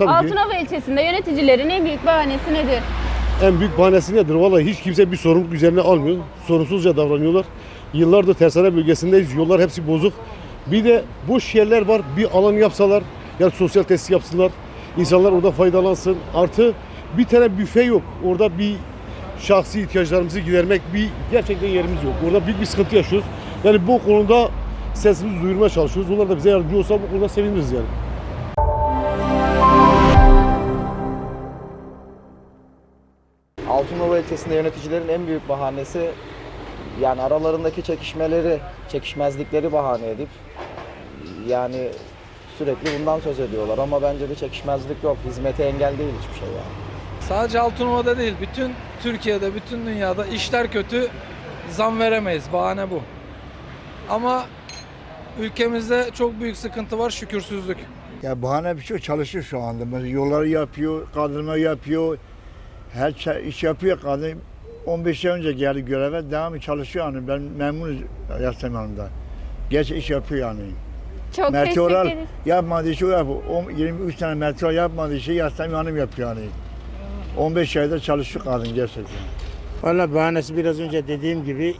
Tabii ki. Altınova ilçesinde yöneticilerin en büyük bahanesi nedir? En büyük bahanesi nedir? Vallahi hiç kimse bir sorumluluk üzerine almıyor. Sorunsuzca davranıyorlar. Yıllardır tersane bölgesindeyiz. Yollar hepsi bozuk. Bir de boş yerler var. Bir alan yapsalar, yani sosyal tesis yapsınlar. İnsanlar orada faydalansın. Artı bir tane büfe yok. Orada bir şahsi ihtiyaçlarımızı gidermek bir gerçekten yerimiz yok. Orada büyük bir sıkıntı yaşıyoruz. Yani bu konuda sesimizi duyurmaya çalışıyoruz. Onlar da bize yardımcı olsa bu konuda seviniriz yani. Altınova ilçesinde yöneticilerin en büyük bahanesi yani aralarındaki çekişmeleri, çekişmezlikleri bahane edip yani sürekli bundan söz ediyorlar ama bence bir çekişmezlik yok. Hizmete engel değil hiçbir şey yani. Sadece Altınova'da değil, bütün Türkiye'de, bütün dünyada işler kötü, zam veremeyiz. Bahane bu. Ama ülkemizde çok büyük sıkıntı var, şükürsüzlük. Ya bahane bir şey çalışıyor şu anda. Mesela yolları yapıyor, kaldırma yapıyor. Her şey, iş yapıyor kadın. 15 yıl önce geldi göreve, devamlı çalışıyor yani. Ben memnunum Yasemin Hanım'dan. Geç iş yapıyor yani. Çok Meteoral desteklediniz. yapmadığı şey. O 23 tane meteoral yapmadığı şey Yasemin Hanım yapıyor yani. 15 ayda çalışıyor kadın gerçekten. Valla bahanesi biraz önce dediğim gibi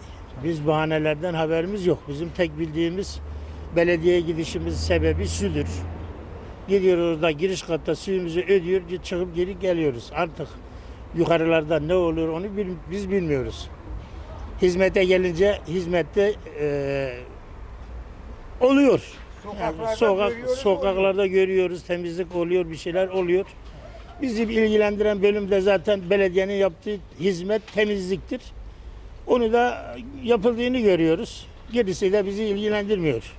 biz bahanelerden haberimiz yok. Bizim tek bildiğimiz belediyeye gidişimiz sebebi sudur. Gidiyoruz orada giriş katta suyumuzu ödüyor, çıkıp geri geliyoruz. Artık yukarılarda ne olur onu bil- biz bilmiyoruz. Hizmete gelince hizmette eee, oluyor. Yani sokak, sokaklarda görüyoruz, temizlik oluyor, bir şeyler oluyor. Bizi ilgilendiren bölümde zaten belediyenin yaptığı hizmet temizliktir. Onu da yapıldığını görüyoruz. Gerisi de bizi ilgilendirmiyor.